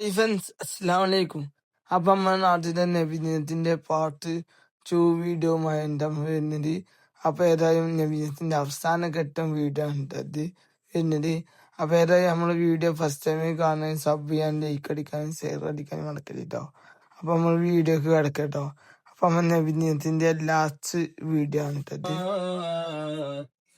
Defence അസ്സലാം വലൈക്കും അപ്പൊ ആദ്യം നാട്ടിലെ നബിദിനത്തിന്റെ പാട്ട് ടു വീഡിയോമായി എന്റെ വരുന്നത്. അപ്പൊ ഏതായാലും നബിദിനത്തിന്റെ അവസാന ഘട്ടം വീഡിയോ ആണ് വരുന്നത്. അപ്പൊ ഏതായാലും നമ്മൾ വീഡിയോ ഫസ്റ്റ് ടൈമിൽ കാണാൻ സബ് ചെയ്യാൻ ലൈക്ക് അടിക്കാനും ഷെയർ അടിക്കാനും മറക്കരുത് അപ്പൊ നമ്മൾ വീഡിയോക്ക് കിടക്കട്ടോ അപ്പൊ നമ്മൾ നബിദിനത്തിന്റെ ലാസ്റ്റ് വീഡിയോ ആണ് ഇത്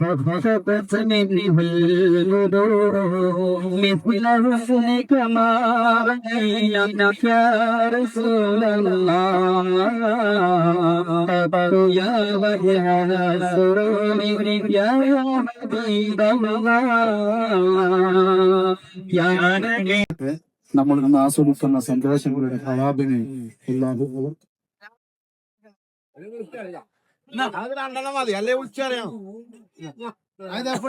فخفت منه البدور مثل حسنك ما رأيناك يا رسول الله يا وجه السرور يا حبيب الله يا نبي നമ്മൾ ഇന്ന് ആസ്വദിക്കുന്ന സന്തോഷങ്ങളുടെ ഹവാബിനെ അല്ലാഹു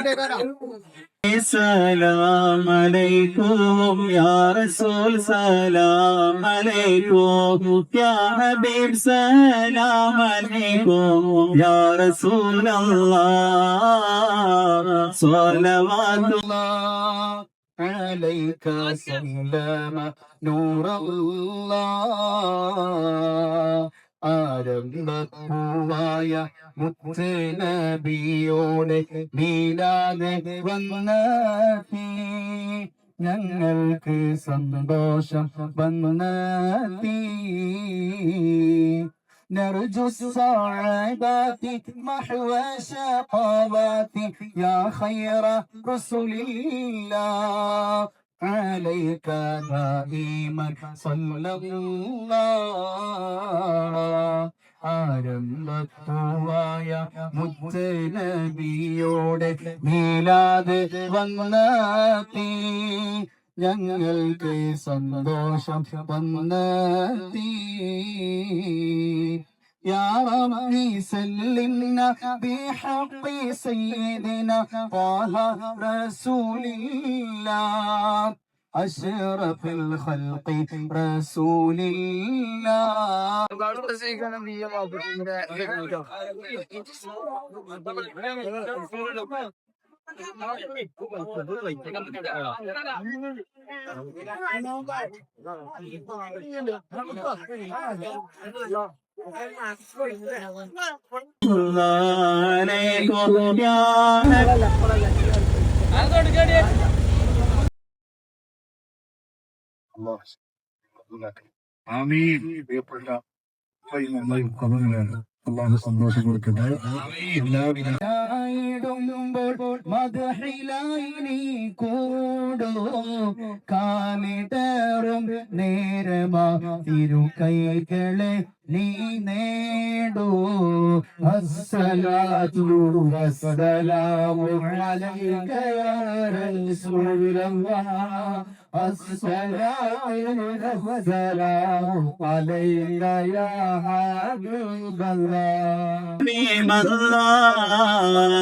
سلام عليكم يا رسول سلام عليكم يا حبيب سلام عليكم يا رسول الله صلوات الله عليك سلام نور الله ആരംഭപ്പൂവായ മുത്ത് നബിയോടെ മീലാതെ വന്നെത്തി ഞങ്ങൾക്ക് സന്തോഷം വന്നെത്തി نرجو السعادات محو شقوات يا خير رسل الله عليك دائما صلى الله ആരംഭത്തുവായ മുത്ത് നബിയോടെ മീലാത് വന്നെത്തി ഞങ്ങൾക്ക് സന്തോഷം വന്നെത്തി يا ربي سلمنا بحق سيدنا طه رسول الله. أشرف الخلق رسول الله. ആമീൻ അള്ളാഹു സന്തോഷം കൊടുക്കട്ടെ എല്ലാവിധ തേടുമ്പോൾ മധുഹിലായി നീ കൂടോ കാലിടറും നേരമാ തിരുക്കൈകളെ നീ നേടോ. അസ്സലാത്തു വസ്സലാമു അലൈക യാ റസൂലല്ലാഹ് നീ മല്ലാഹ്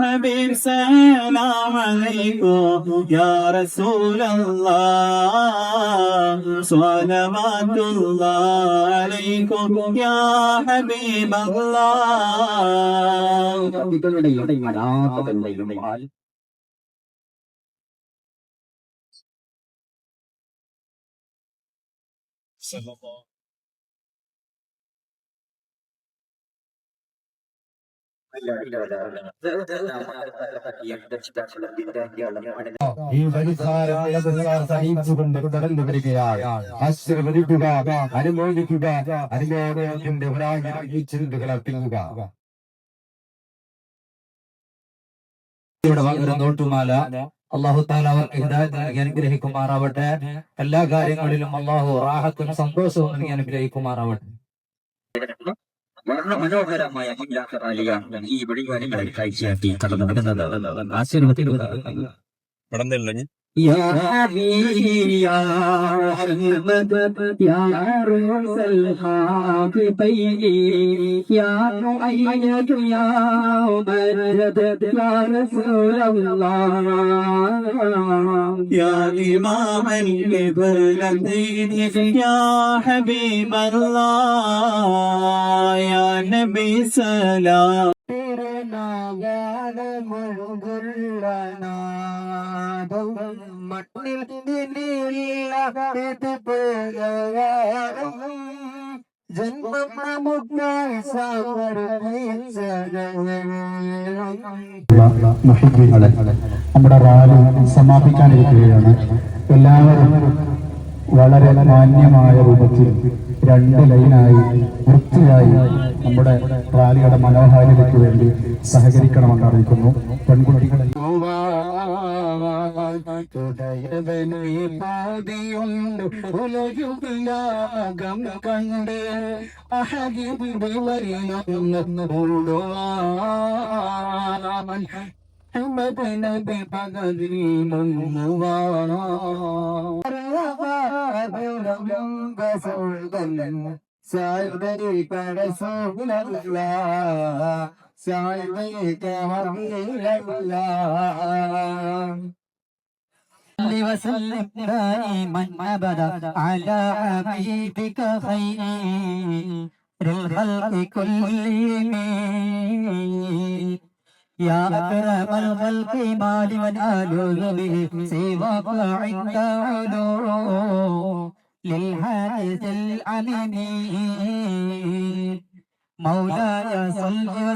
ഹബീബ് സലാം അലൈക്കും യാ റസൂലല്ലാഹ് സ്വലവാത്തുല്ലാഹ് അലൈക്കും യാ ഹബീബല്ലാഹ് ഇതുവരെ ഇവിടെ മരാത്തതല്ല Sallallahu ഈ നോട്ടുമാല അള്ളാഹു താല ഹിദായത്ത് നൽകി അനുഗ്രഹിക്കുമാറാവട്ടെ. എല്ലാ കാര്യങ്ങളിലും അള്ളാഹു റാഹത്തും സന്തോഷവും നൽകി അനുഗ്രഹിക്കുമാറാവട്ടെ. വളരെ മനോഹരമായ അലിയാണ് ഈ വെടികാര്യങ്ങളിൽ കാഴ്ചയാക്കി കടന്നു വരുന്നത് ആശീർവദിക്കുക يا حبيبي يا أحمد يا رؤوس الحبيبين يا مؤيد يا مجد يا رسول الله. يا إمام القبلتين يا حبيب الله يا نبي سلام. മുഹിബ്ബീങ്ങളെ നമ്മുടെ റാലി സമാപിക്കാനിരിക്കുകയാണ്. എല്ലാവരും വളരെ മാന്യമായ രൂപത്തിൽ രണ്ട് ലൈനായി വൃത്തിയായി നമ്മുടെ റാലിയുടെ മനോഹാരിതയ്ക്ക് വേണ്ടി സഹകരിക്കണമെന്ന് അറിയിക്കുന്നു. പെൺകുട്ടികളെ അഹമ്മദ് നബി പകതിൽ മുങ്ങുവാൻ سعيدك رسول الله سعيدك رسول الله وسلم دائما ابدا على حبيبك خير الخلق كلهم يا أكرم الخلق ما لمن آلوه به سواك عند علو للحادث العليم مولاي صل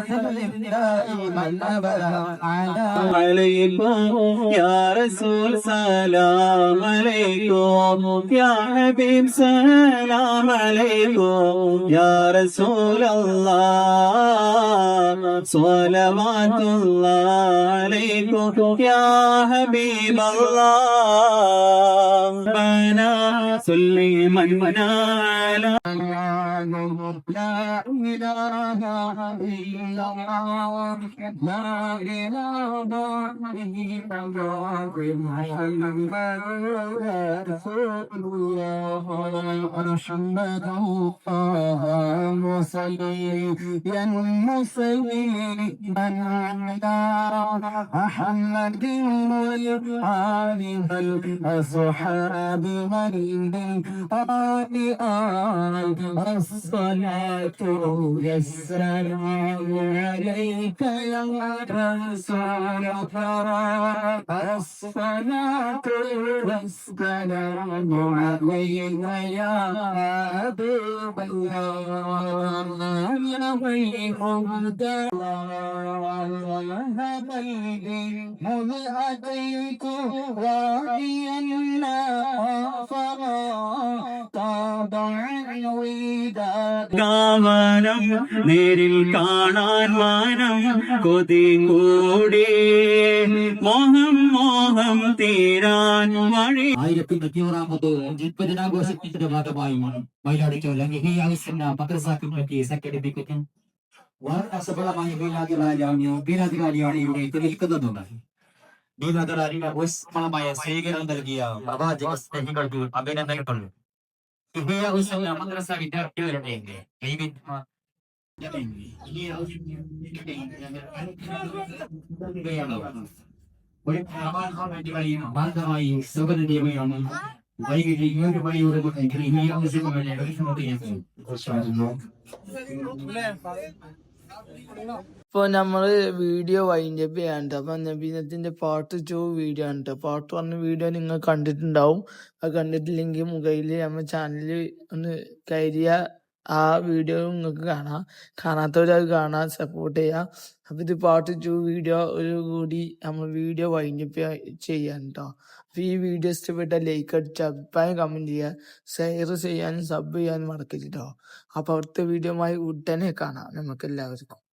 عليكم يا رسول سلام عليكم. يا حبيب سلام عليكم يا رسول الله صلوات الله عليكم يا حبيب الله ربنا صل من على لا إله إلا محمد المصلي يا المصلي من عمدار محمد والعالي والأصحاب غريب الصلاة والسلام عليك يا رسول الله الصلاة والسلام عليك يا حبيب الله يا خير هدى مذ أتيت راعيا فما طابع കാവനം നേരിൽ കാണാൻ മാനം കൊതി കൂടി മോഹം മോഹം തീരാൻ വഴി. ആയിരത്തി അഞ്ഞൂറാമത് ജന്മദിനാഘോഷത്തിന്റെ ഭാഗമായി മയിലാടിച്ചോല ഹിയാവിസിന്റെ മദ്രസ കമ്മിറ്റി സംഘടിപ്പിക്കുന്നു വളരെ സഫലമായ ഭീരാധികാരിയാണ് ഭീരാധികാരിയാണ് ഇവിടെ ഇത് നിൽക്കുന്നതുണ്ട്. ഭീരാധികാരിയുടെ ഊഷ്മളമായ സ്വീകരണം നൽകിയ പ്രവാചക സ്നേഹികൾക്ക് അഭിനന്ദനങ്ങൾ. ഇഹിയാവുസ്സല മദ്രസ വിദ്യാർത്ഥികളുടെ ഒരു കഴിയുന്ന ഭാഗമായി സുഗതദേവയാണ് വൈകിട്ട് ഏഴ് മണിയോടെ ഈ ആവശ്യമായ ഇപ്പൊ നമ്മൾ വീഡിയോ വൈൻഡപ്പ് ചെയ്യാണ്ട് അപ്പൊ നബീനത്തിന്റെ പാർട്ട് ടു വീഡിയോ ആണ് ട്ടോ. പാർട്ട് വൺ വീഡിയോ നിങ്ങൾ കണ്ടിട്ടുണ്ടാവും. അത് കണ്ടിട്ടില്ലെങ്കിൽ മുകളിൽ നമ്മ ചാനലിൽ ഒന്ന് കയറിയ ആ വീഡിയോ നിങ്ങൾക്ക് കാണാം. കാണാത്തവരത് കാണാൻ സപ്പോർട്ട് ചെയ്യാം. അപ്പൊ ഇത് പാർട്ട് ടു വീഡിയോ ഒരു കൂടി നമ്മൾ വീഡിയോ വൈൻഡപ്പ് ചെയ്യാൻ കേട്ടോ ഈ വീഡിയോ ഇഷ്ടപ്പെട്ട ലൈക്ക് അടിച്ച് അഭിപ്രായം കമന്റ് ചെയ്യുക ഷെയർ ചെയ്യാനും സബ് ചെയ്യാനും മറക്കരുത് ട്ടോ. അപ്പൊ അടുത്ത വീഡിയോ ഉടനെ കാണാം. നമുക്ക് എല്ലാവർക്കും.